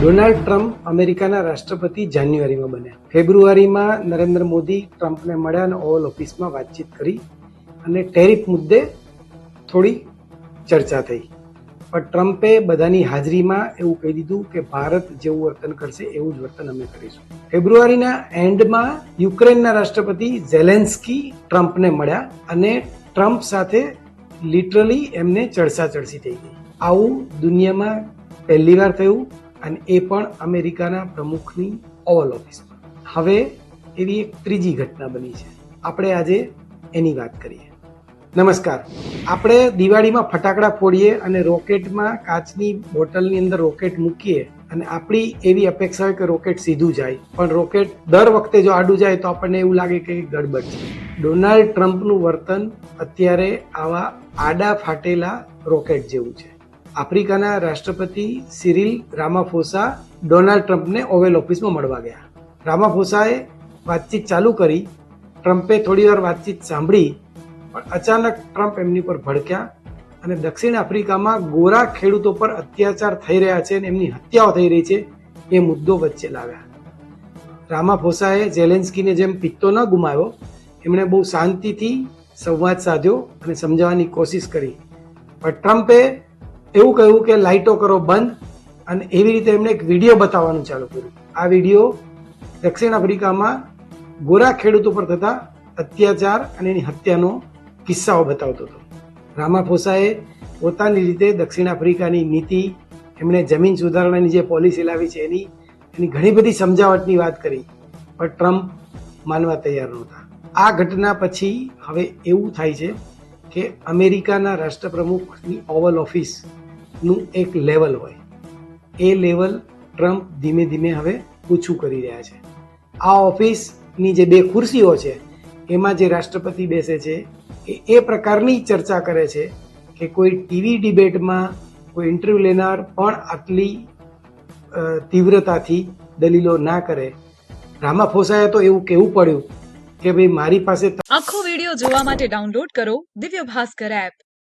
Donald Trump અમેરિકાના રાષ્ટ્રપતિ જાન્યુઆરીમાં બન્યા. ફેબ્રુઆરીમાં નરેન્દ્ર મોદી ટ્રમ્પને મળ્યા અને ઓવલ ઓફિસમાં વાતચીત કરી અને ટેરિફ મુદ્દે થોડી ચર્ચા થઈ. પણ ટ્રમ્પે બધાની હાજરીમાં એવું કહી દીધું કે ભારત જેવું વર્તન કરશે એવું જ વર્તન અમે કરીશું. ફેબ્રુઆરીના એન્ડમાં યુક્રેનના રાષ્ટ્રપતિ ઝેલેન્સ્કી ટ્રમ્પને મળ્યા અને ટ્રમ્પ સાથે લિટરલી એમને ચડસા ચડસી થઈ ગઈ. આવું દુનિયામાં પહેલી વાર થયું. અને એ પણ અમેરિકાના પ્રમુખની ઓવલ ઓફિસમાં હવે એવી એક ત્રીજી ઘટના બની છે. આપણે આજે એની વાત કરીએ. નમસ્કાર. આપણે દિવાળીમાં ફટાકડા ફોડીએ અને રોકેટમાં કાચની બોટલની અંદર રોકેટ મૂકીએ અને આપણી એવી અપેક્ષા હોય કે રોકેટ સીધું જાય. પણ રોકેટ દર વખતે જો આડું જાય તો આપણને એવું લાગે કે ગડબડ છે. ડોનાલ્ડ ટ્રમ્પનું વર્તન અત્યારે આવા આડા ફાટેલા રોકેટ જેવું છે. આફ્રિકાના રાષ્ટ્રપતિ સિરિલ રામાફોસા ડોનાલ્ડ ટ્રમ્પને ઓવેલ ઓફિસમાં મળવા ગયા. રામાફોસાએ વાતચીત ચાલુ કરી. ટ્રમ્પે થોડીવાર વાતચીત સાંભળી, પણ અચાનક ટ્રમ્પ એમની પર ભડક્યા અને દક્ષિણ આફ્રિકામાં ગોરા ખેડૂતો પર અત્યાચાર થઈ રહ્યા છે અને એમની હત્યાઓ થઈ રહી છે એ મુદ્દો વચ્ચે લાવ્યા. રામાફોસાએ જેલેન્સ્કીને જેમ પિત્તો ન ગુમાવ્યો, એમણે બહુ શાંતિથી સંવાદ સાધ્યો અને સમજાવવાની કોશિશ કરી. પણ ટ્રમ્પે એવું કહ્યું કે લાઇટો કરો બંધ અને એવી રીતે એમણે એક વીડિયો બતાવવાનું ચાલુ કર્યું. આ વીડિયો દક્ષિણ આફ્રિકામાં ગોરા ખેડૂતો પર થતા અત્યાચાર અને એની હત્યાનો કિસ્સાઓ બતાવતો હતો. રામાફોસાએ પોતાની રીતે દક્ષિણ આફ્રિકાની નીતિ, એમણે જમીન સુધારણાની જે પોલિસી લાવી છે એની એની ઘણી બધી સમજાવટની વાત કરી, પણ ટ્રમ્પ માનવા તૈયાર નહોતા. આ ઘટના પછી હવે એવું થાય છે કે અમેરિકાના રાષ્ટ્રપ્રમુખની ઓવલ ઓફિસનું એક લેવલ હોય. એ લેવલ ટ્રમ્પ ધીમે ધીમે હવે ઓછું કરી રહ્યા છે. આ ઓફિસની જે બે ખુરશીઓ છે, એમાં જે રાષ્ટ્રપતિ બેસે છે, એ એ પ્રકારની ચર્ચા કરે છે કે કોઈ ટીવી ડિબેટમાં કોઈ ઇન્ટરવ્યૂ લેનાર પણ આટલી તીવ્રતાથી દલીલો ના કરે. રામાફોસાએ તો એવું કહેવું પડ્યું કે ભાઈ મારી પાસે આખો વીડિયો જોવા માટે ડાઉનલોડ કરો દિવ્ય ભાસ્કર એપ